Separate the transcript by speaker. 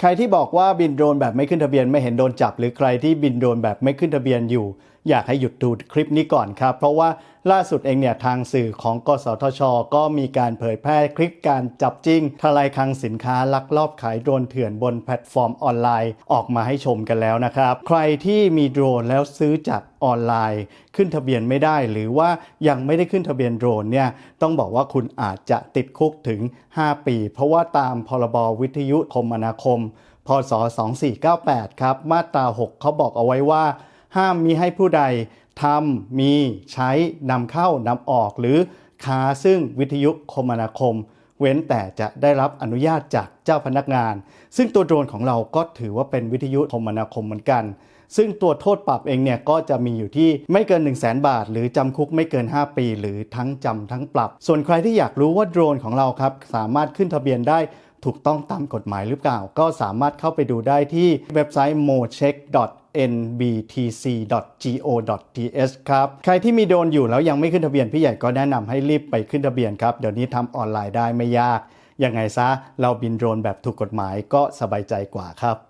Speaker 1: ใครที่บอกว่าบินโดรนแบบไม่ขึ้นทะเบียนไม่เห็นโดนจับ หรือใครที่บินโดรนแบบไม่ขึ้นทะเบียนอยู่อยากให้หยุดดูคลิปนี้ก่อนครับ เพราะว่าล่าสุดเองเนี่ยทางสื่อของกสทช ก็มีการเผยแพร่คลิปการจับจริงทลายคลังสินค้าลักลอบขายโดรนเถื่อนบนแพลตฟอร์มออนไลน์ออกมาให้ชมกันแล้วนะครับ ใครที่มีโดรนแล้วซื้อจากออนไลน์ ขึ้นทะเบียนไม่ได้หรือว่ายังไม่ได้ขึ้นทะเบียนโดรนเนี่ยต้องบอกว่าคุณอาจจะติดคุกถึง 5 ปี เพราะว่าตามพรบวิทยุคมนาคมพศ 2498 ครับ มาตรา 6 เขาบอกเอาไว้ว่า ห้ามมีให้ผู้ใดทำมีใช้นำเข้านำออกหรือค้าซึ่งวิทยุคมนาคม เว้นแต่จะได้รับอนุญาตจากเจ้าพนักงาน ซึ่งตัวโดรนของเราก็ถือว่าเป็นวิทยุคมนาคมเหมือนกัน ซึ่งตัวโทษปรับเองเนี่ยก็จะมีอยู่ที่ไม่เกิน 1 0 0 0 0แบาท หรือจำคุกไม่เกิน 5 ปี หรือทั้งจำทั้งปรับ ส่วนใครที่อยากรู้ว่าโดรนของเราครับสามารถขึ้นทะเบียนได้ถูกต้องตามกฎหมายหรือเปล่า ก็สามารถเข้าไปดูได้ที่เว็บไซต์ mocheck nbtc.go.th ครับ ใครที่มีโดรนอยู่แล้วยังไม่ขึ้นทะเบียนพี่ใหญ่ก็แนะนำให้รีบไปขึ้นทะเบียนครับ เดี๋ยวนี้ทำออนไลน์ได้ไม่ยาก ยังไงซะเราบินโดรนแบบถูกกฎหมายก็สบายใจกว่าครับ